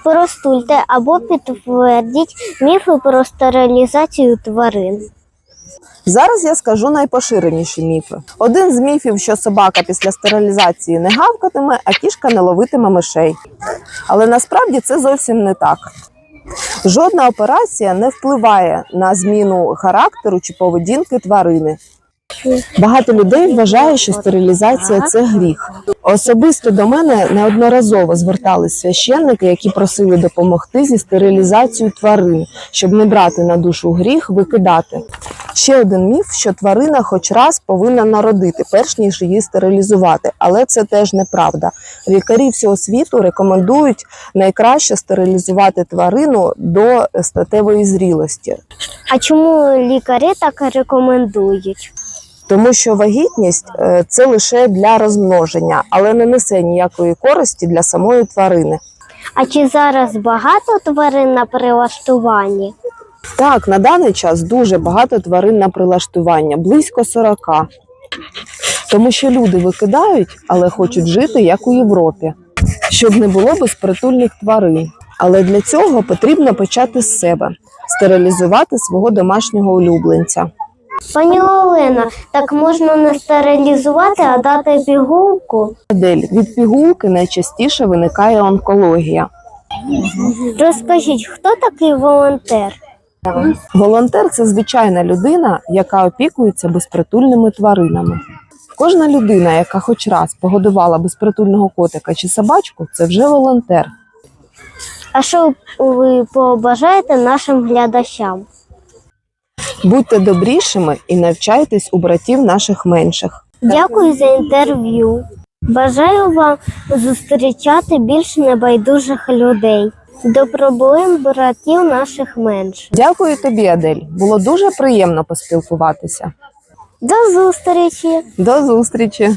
Спростуйте або підтвердіть міфи про стерилізацію тварин. Зараз я скажу найпоширеніші міфи. Один з міфів, що собака після стерилізації не гавкатиме, а кішка не ловитиме мишей. Але насправді це зовсім не так. Жодна операція не впливає на зміну характеру чи поведінки тварини. Багато людей вважає, що стерилізація це гріх. Особисто до мене неодноразово звертались священники, які просили допомогти зі стерилізацією тварин, щоб не брати на душу гріх, викидати. Ще один міф, що тварина хоч раз повинна народити, перш ніж її стерилізувати, але це теж неправда. Лікарі всього світу рекомендують найкраще стерилізувати тварину до статевої зрілості. А чому лікарі так рекомендують? Тому що вагітність е, це лише для розмноження, але не несе ніякої користі для самої тварини. А чи зараз багато тварин на прилаштуванні? Так, на даний час дуже багато тварин на прилаштування, близько 40. Тому що люди викидають, але хочуть жити як у Європі, щоб не було безпритульних тварин. Але для цього потрібно почати з себе стерилізувати свого домашнього улюбленця. Пані Олена, так можна не стерилізувати, а дати пігулку? Адель, від пігулки найчастіше виникає онкологія. Розкажіть, хто такий волонтер? Волонтер це звичайна людина, яка опікується безпритульними тваринами. Кожна людина, яка хоч раз погодувала безпритульного котика чи собачку, це вже волонтер. А що ви побажаєте нашим глядачам? Будьте добрішими і навчайтесь у братів наших менших. Дякую за інтерв'ю. Бажаю вам зустрічати більш небайдужих людей до проблем братів наших менших. Дякую тобі, Адель. Було дуже приємно поспілкуватися. До зустрічі! До зустрічі!